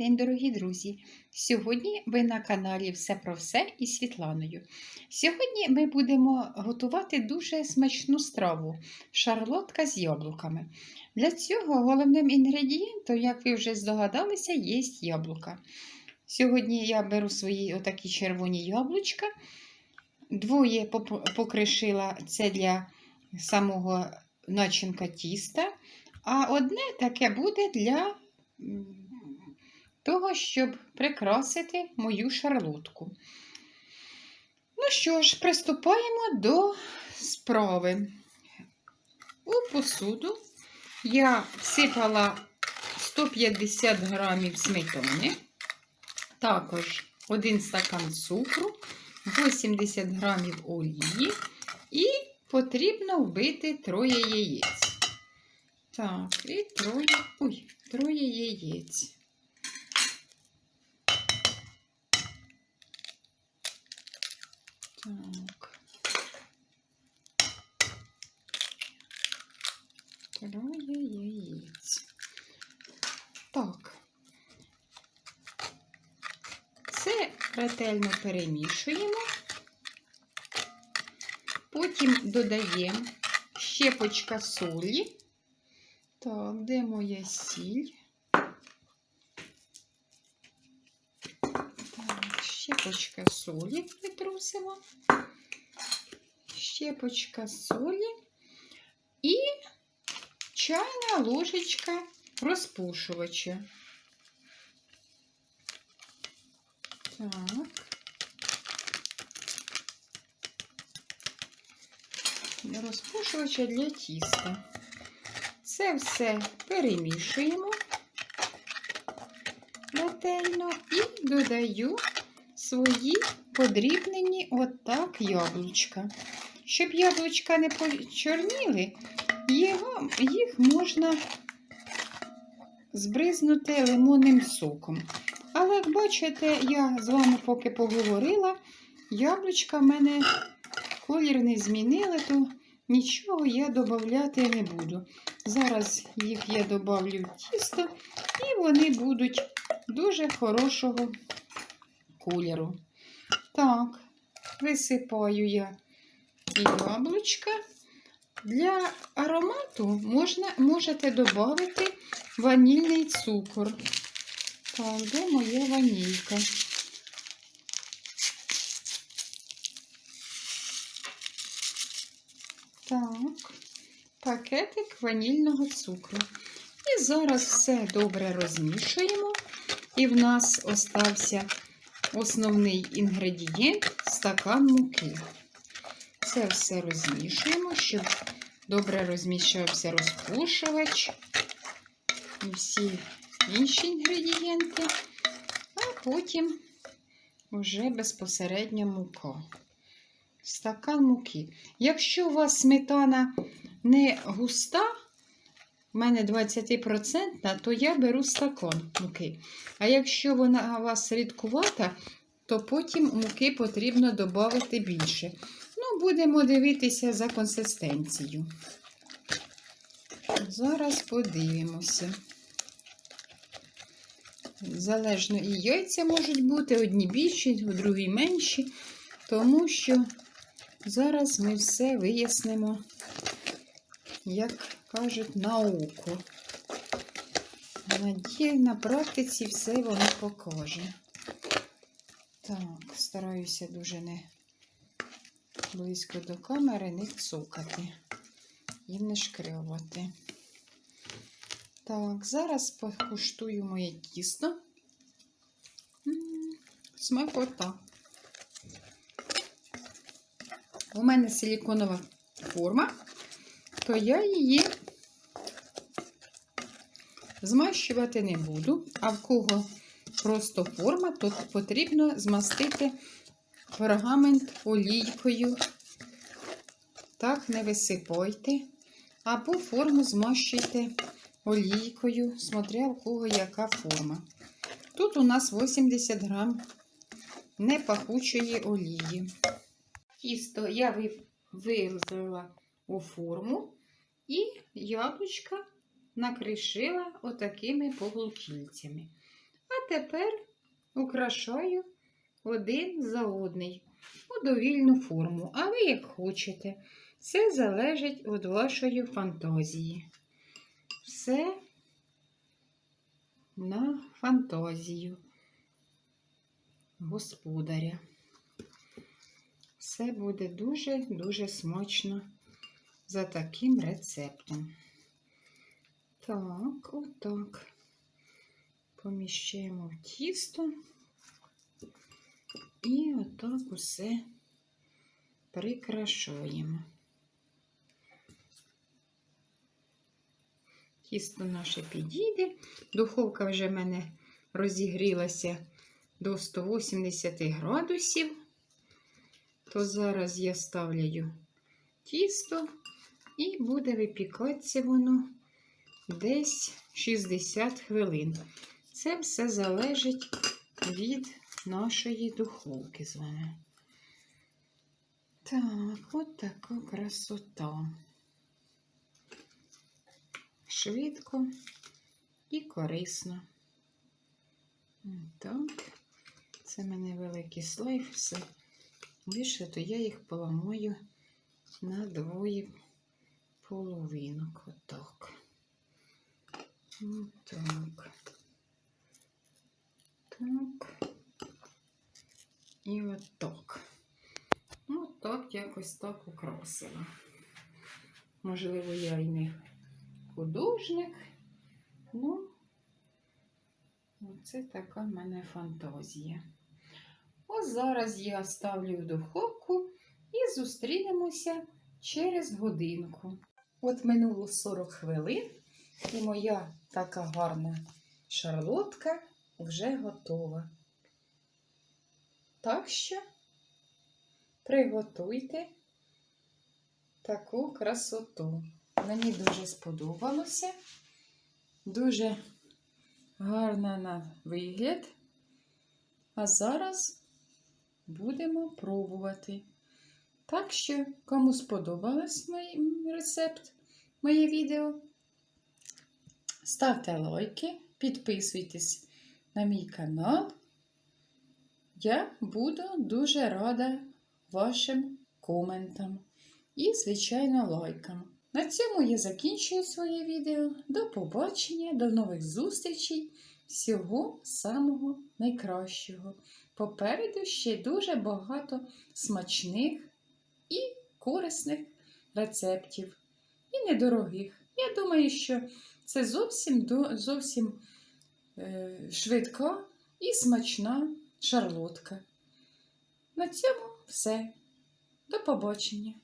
день, дорогі друзі! Сьогодні ви на каналі Все про все із Світланою. Сьогодні ми будемо готувати дуже смачну страву шарлотка з яблуками. Для цього головним інгредієнтом, як ви вже здогадалися, є яблука. Сьогодні я беру свої отакі червоні яблучка, двоє покришила це для самого начинка тіста, а одне таке буде для того, щоб прикрасити мою шарлотку. Ну що ж, приступаємо до справи. У посуду я всипала 150 грамів сметани, також 1 стакан цукру, 80 грамів олії і потрібно вбити троє яєць. Так, і троє, ой, троє яєць. Так. Троє яєць. Так. Це ретельно перемішуємо. Потім додаємо щепочка солі. Так, де моя сіль? Так, щепочка солі притрусимо. Щепочка солі і чайна ложечка розпушувача. Так. Розпушувача для тіста. Це все перемішуємо ретельно і додаю свої подрібнені отак яблучка. Щоб яблучка не почорніли, його, їх можна збризнути лимонним соком. Але, як бачите, я з вами поки поговорила, яблучка в мене колір не змінили, то нічого я додати не буду. Зараз їх я добавлю в тісто, і вони будуть дуже хорошого кольору. Так, висипаю я яблучка. Для аромату можна, можете додати ванільний цукор. Так, де моя ванілька? Так, пакетик ванільного цукру. І зараз все добре розмішуємо. І в нас остався основний інгредієнт стакан муки. Це все розмішуємо, щоб добре розміщався розпушувач і всі інші інгредієнти, а потім вже безпосередньо мука. Стакан муки. Якщо у вас сметана не густа, в мене 20%, то я беру стакан муки. А якщо вона у вас рідкувата, то потім муки потрібно додати більше. Ну, будемо дивитися за консистенцією. Зараз подивимося. Залежно і яйця можуть бути, одні більші, другі менші, тому що зараз ми все вияснимо, як кажуть, на око. Надію, на практиці все воно покаже. Так, стараюся дуже не близько до камери не цукати і не шкрябати. Так, зараз покуштую моє тісто. Смакота. У мене силіконова форма, то я її змащувати не буду, а в кого просто форма, то потрібно змастити пергамент олійкою. Так, не висипайте. Або форму змащуйте олійкою, смотря в кого яка форма. Тут у нас 80 грам непахучої олії. Тісто я ви- вилила у форму і яблучка накришила отакими полукільцями. А тепер украшаю один за одний у довільну форму. А ви як хочете. Це залежить від вашої фантазії. Все на фантазію господаря. Все буде дуже-дуже смачно за таким рецептом. Так, отак. Поміщаємо в тісто і отак усе прикрашаємо. Тісто наше підійде. Духовка вже в мене розігрілася до 180 градусів. То зараз я ставлю тісто і буде випікатися воно десь 60 хвилин. Це все залежить від нашої духовки з вами. Так, от така красота. Швидко і корисно. Так, це мене великий слайд, все. Більше, то я їх поламаю на двоє половинок. Отак. Отак. Так. І отак. Ну, так, якось так украсила. Можливо, я і не художник. Ну, оце така в мене фантазія. Ось зараз я ставлю в духовку і зустрінемося через годинку. От минуло 40 хвилин, і моя така гарна шарлотка вже готова. Так що приготуйте таку красоту. Мені дуже сподобалося. Дуже гарна на вигляд. А зараз будемо пробувати. Так що, кому сподобалось мій рецепт, моє відео, ставте лайки, підписуйтесь на мій канал. Я буду дуже рада вашим коментам і, звичайно, лайкам. На цьому я закінчую своє відео. До побачення, до нових зустрічей. Всього самого найкращого. Попереду ще дуже багато смачних і корисних рецептів. І недорогих. Я думаю, що це зовсім, зовсім е, швидка і смачна шарлотка. На цьому все. До побачення!